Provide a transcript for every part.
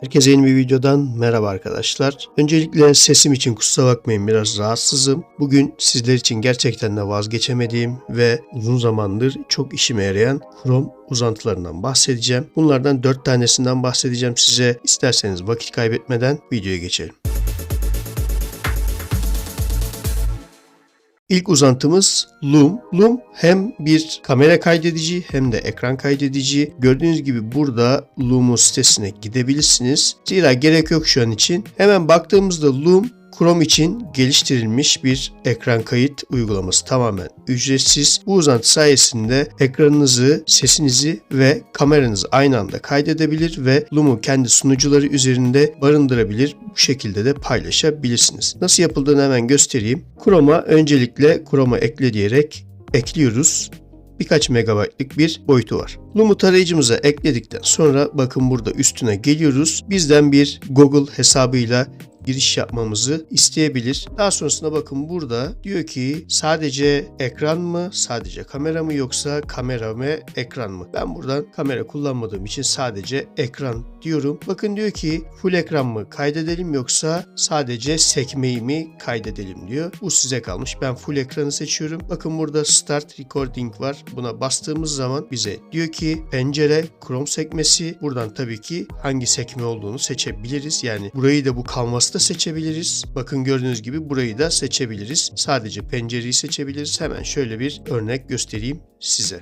Herkese yeni bir videodan merhaba arkadaşlar. Öncelikle sesim için kusura bakmayın biraz rahatsızım. Bugün sizler için gerçekten de vazgeçemediğim ve uzun zamandır çok işime yarayan Chrome uzantılarından bahsedeceğim. Bunlardan 4 tanesinden bahsedeceğim size. İsterseniz vakit kaybetmeden videoya geçelim. İlk uzantımız Loom. Loom hem bir kamera kaydedici hem de ekran kaydedici. Gördüğünüz gibi burada Loom'un sitesine gidebilirsiniz. Zira gerek yok şu an için. Hemen baktığımızda Loom Chrome için geliştirilmiş bir ekran kayıt uygulaması tamamen ücretsiz. Bu uzantı sayesinde ekranınızı, sesinizi ve kameranızı aynı anda kaydedebilir ve Loom'u kendi sunucuları üzerinde barındırabilir. Bu şekilde de paylaşabilirsiniz. Nasıl yapıldığını hemen göstereyim. Chrome'a öncelikle Chrome'a ekle diyerek ekliyoruz birkaç megabaytlık bir boyutu var. Loom'u tarayıcımıza ekledikten sonra bakın burada üstüne geliyoruz. Bizden bir Google hesabıyla giriş yapmamızı isteyebilir. Daha sonrasında bakın burada diyor ki sadece ekran mı, sadece kamera mı yoksa kamera mı, ekran mı? Ben buradan kamera kullanmadığım için sadece ekran diyorum. Bakın diyor ki full ekran mı kaydedelim yoksa sadece sekmeyi mi kaydedelim diyor. Bu size kalmış. Ben full ekranı seçiyorum. Bakın burada start recording var. Buna bastığımız zaman bize diyor ki pencere Chrome sekmesi. Buradan tabii ki hangi sekme olduğunu seçebiliriz. Yani burayı da bu kanvasta da seçebiliriz. Bakın gördüğünüz gibi burayı da seçebiliriz. Sadece pencereyi seçebiliriz. Hemen şöyle bir örnek göstereyim size.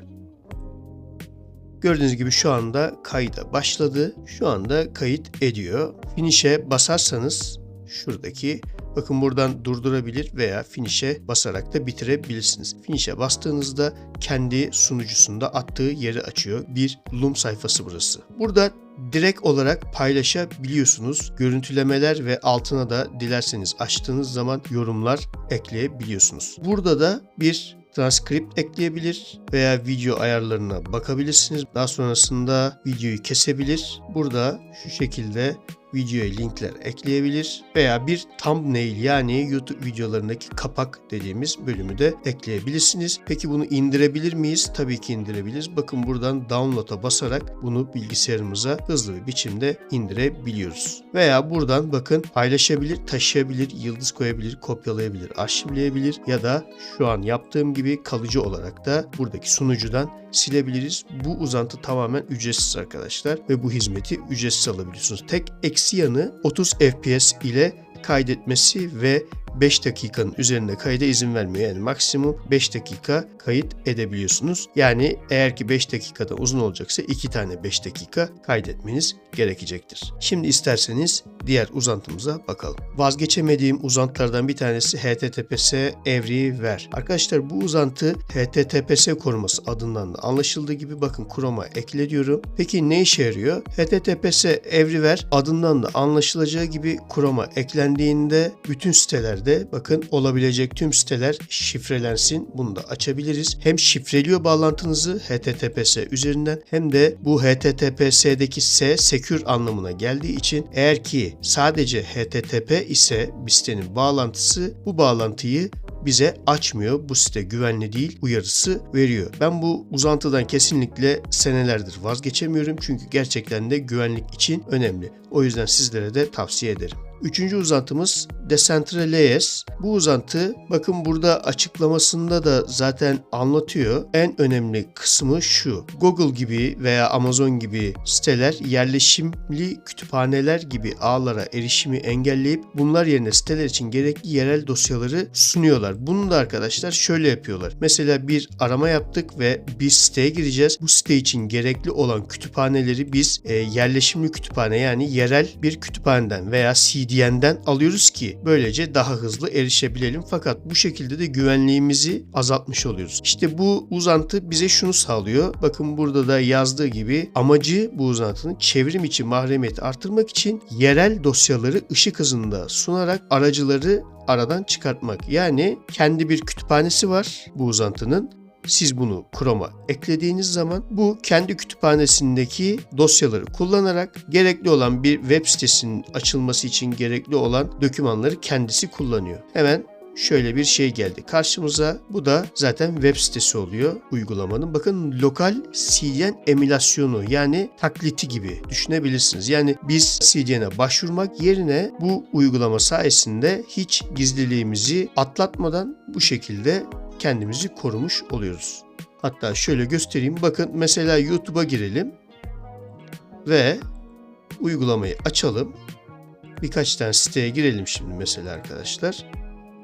Gördüğünüz gibi şu anda kayda başladı. Şu anda kayıt ediyor. Finish'e basarsanız şuradaki bakın buradan durdurabilir veya finish'e basarak da bitirebilirsiniz. Finish'e bastığınızda kendi sunucusunda attığı yeri açıyor. Bir Loom sayfası burası. Burada direkt olarak paylaşabiliyorsunuz. Görüntülemeler ve altına da dilerseniz açtığınız zaman yorumlar ekleyebiliyorsunuz. Burada da bir transkript ekleyebilir veya video ayarlarına bakabilirsiniz. Daha sonrasında videoyu kesebilir. Burada şu şekilde videoya linkler ekleyebilir veya bir thumbnail yani YouTube videolarındaki kapak dediğimiz bölümü de ekleyebilirsiniz. Peki bunu indirebilir miyiz? Tabii ki indirebiliriz. Bakın buradan download'a basarak bunu bilgisayarımıza hızlı bir biçimde indirebiliyoruz. Veya buradan bakın paylaşabilir, taşıyabilir, yıldız koyabilir, kopyalayabilir, arşivleyebilir ya da şu an yaptığım gibi kalıcı olarak da buradaki sunucudan silebiliriz. Bu uzantı tamamen ücretsiz arkadaşlar ve bu hizmeti ücretsiz alabiliyorsunuz. Tek eksi yanı 30 FPS ile kaydetmesi ve 5 dakikanın üzerinde kayda izin vermiyor. Yani maksimum 5 dakika kayıt edebiliyorsunuz. Yani eğer ki 5 dakikadan uzun olacaksa 2 tane 5 dakika kaydetmeniz gerekecektir. Şimdi isterseniz diğer uzantımıza bakalım. Vazgeçemediğim uzantılardan bir tanesi HTTPS Everywhere. Arkadaşlar bu uzantı HTTPS koruması adından da anlaşıldığı gibi bakın Chrome'a ekle diyorum. Peki ne işe yarıyor? HTTPS Everywhere adından da anlaşılacağı gibi Chrome'a eklendiğinde bütün sitelerde bakın olabilecek tüm siteler şifrelensin. Bunu da açabiliriz. Hem şifreliyor bağlantınızı HTTPS üzerinden hem de bu HTTPS'deki S secure anlamına geldiği için eğer ki sadece HTTP ise bir sitenin bağlantısı bu bağlantıyı bize açmıyor. Bu site güvenli değil uyarısı veriyor. Ben bu uzantıdan kesinlikle senelerdir vazgeçemiyorum. Çünkü gerçekten de güvenlik için önemli. O yüzden sizlere de tavsiye ederim. Üçüncü uzantımız Decentralize. Bu uzantı bakın burada açıklamasında da zaten anlatıyor. En önemli kısmı şu. Google gibi veya Amazon gibi siteler yerleşimli kütüphaneler gibi ağlara erişimi engelleyip bunlar yerine siteler için gerekli yerel dosyaları sunuyorlar. Bunu da arkadaşlar şöyle yapıyorlar. Mesela bir arama yaptık ve bir siteye gireceğiz. Bu site için gerekli olan kütüphaneleri biz e, yerleşimli kütüphane yani yerel bir kütüphaneden veya CDN'den alıyoruz ki böylece daha hızlı erişebilelim. Fakat bu şekilde de güvenliğimizi azaltmış oluyoruz. İşte bu uzantı bize şunu sağlıyor. Bakın burada da yazdığı gibi amacı bu uzantının çevrim içi mahremiyeti artırmak için yerel dosyaları ışık hızında sunarak aracıları aradan çıkartmak. Yani kendi bir kütüphanesi var bu uzantının siz bunu Chrome'a eklediğiniz zaman bu kendi kütüphanesindeki dosyaları kullanarak gerekli olan bir web sitesinin açılması için gerekli olan dokümanları kendisi kullanıyor. Hemen şöyle bir şey geldi karşımıza. Bu da zaten web sitesi oluyor uygulamanın. Bakın lokal CDN emülasyonu yani takliti gibi düşünebilirsiniz. Yani biz CDN'e başvurmak yerine bu uygulama sayesinde hiç gizliliğimizi atlatmadan bu şekilde kendimizi korumuş oluyoruz. Hatta şöyle göstereyim. Bakın mesela YouTube'a girelim ve uygulamayı açalım. Birkaç tane siteye girelim şimdi mesela arkadaşlar.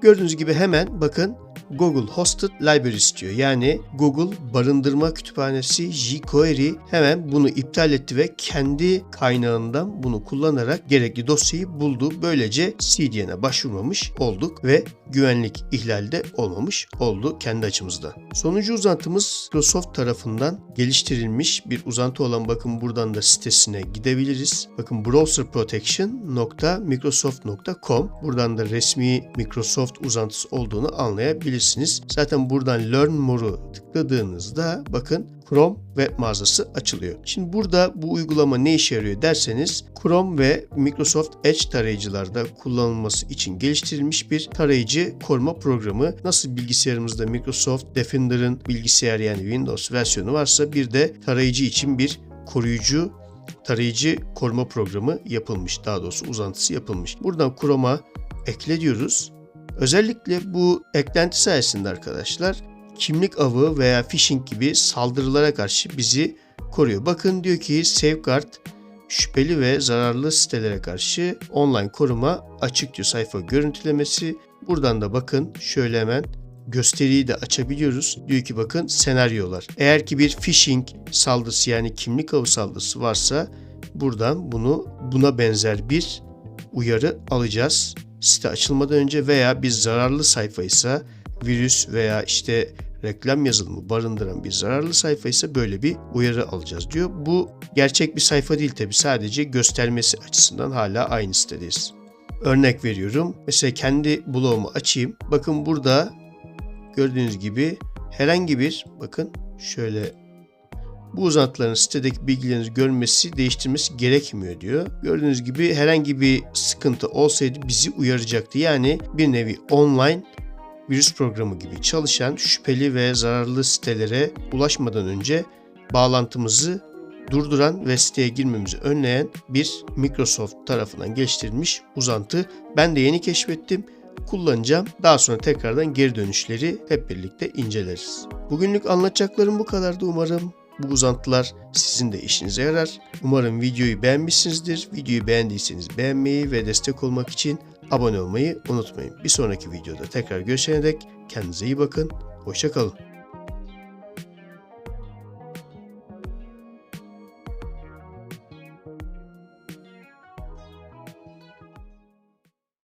Gördüğünüz gibi hemen bakın Google Hosted Library istiyor. Yani Google barındırma kütüphanesi jQuery hemen bunu iptal etti ve kendi kaynağından bunu kullanarak gerekli dosyayı buldu. Böylece CDN'e başvurmamış olduk ve güvenlik ihlali de olmamış oldu kendi açımızda. Sonuncu uzantımız Microsoft tarafından geliştirilmiş bir uzantı olan bakın buradan da sitesine gidebiliriz. Bakın browserprotection.microsoft.com buradan da resmi Microsoft uzantısı olduğunu anlayabilirsiniz. Zaten buradan Learn More'u tıkladığınızda bakın Chrome web mağazası açılıyor. Şimdi burada bu uygulama ne işe yarıyor derseniz Chrome ve Microsoft Edge tarayıcılarda kullanılması için geliştirilmiş bir tarayıcı koruma programı. Nasıl bilgisayarımızda Microsoft Defender'ın bilgisayar yani Windows versiyonu varsa bir de tarayıcı için bir koruyucu tarayıcı koruma programı yapılmış. Daha doğrusu uzantısı yapılmış. Buradan Chrome'a ekle diyoruz. Özellikle bu eklenti sayesinde arkadaşlar kimlik avı veya phishing gibi saldırılara karşı bizi koruyor. Bakın diyor ki Safeguard şüpheli ve zararlı sitelere karşı online koruma açık diyor sayfa görüntülemesi. Buradan da bakın şöyle hemen gösteriyi de açabiliyoruz. Diyor ki bakın senaryolar. Eğer ki bir phishing saldırısı yani kimlik avı saldırısı varsa buradan bunu buna benzer bir uyarı alacağız. Site açılmadan önce veya bir zararlı sayfaysa virüs veya işte reklam yazılımı barındıran bir zararlı sayfa ise böyle bir uyarı alacağız diyor. Bu gerçek bir sayfa değil tabi sadece göstermesi açısından hala aynı sitedeyiz. Örnek veriyorum. Mesela kendi blogumu açayım. Bakın burada gördüğünüz gibi herhangi bir bakın şöyle bu uzantıların sitedeki bilgilerinizi görmesi, değiştirmesi gerekmiyor diyor. Gördüğünüz gibi herhangi bir sıkıntı olsaydı bizi uyaracaktı. Yani bir nevi online virüs programı gibi çalışan şüpheli ve zararlı sitelere ulaşmadan önce bağlantımızı durduran ve siteye girmemizi önleyen bir Microsoft tarafından geliştirilmiş uzantı. Ben de yeni keşfettim kullanacağım. Daha sonra tekrardan geri dönüşleri hep birlikte inceleriz. Bugünlük anlatacaklarım bu kadardı. Umarım bu uzantılar sizin de işinize yarar. Umarım videoyu beğenmişsinizdir. Videoyu beğendiyseniz beğenmeyi ve destek olmak için abone olmayı unutmayın. Bir sonraki videoda tekrar görüşene dek kendinize iyi bakın. Hoşçakalın.